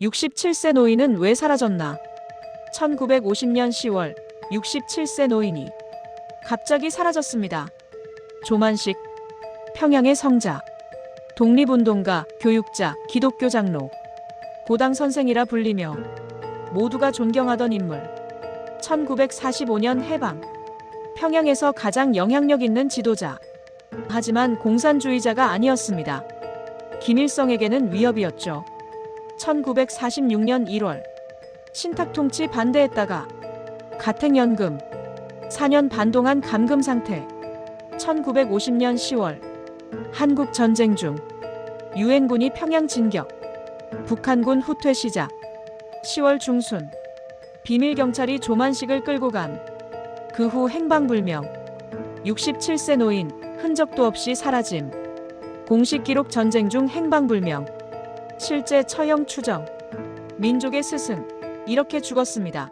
67세 노인은 왜 사라졌나? 1950년 10월 67세 노인이 갑자기 사라졌습니다. 조만식 평양의 성자 독립운동가, 교육자, 기독교 장로 고당 선생이라 불리며 모두가 존경하던 인물 1945년 해방 평양에서 가장 영향력 있는 지도자 하지만 공산주의자가 아니었습니다. 김일성에게는 위협이었죠. 1946년 1월 신탁 통치 반대했다가 가택연금 4년 반 동안 감금 상태 1950년 10월 한국 전쟁 중 유엔군이 평양 진격 북한군 후퇴 시작 10월 중순 비밀 경찰이 조만식을 끌고 감 그 후 행방불명 67세 노인 흔적도 없이 사라짐 공식 기록 전쟁 중 행방불명 실제 처형 추정 민족의 스승 이렇게 죽었습니다.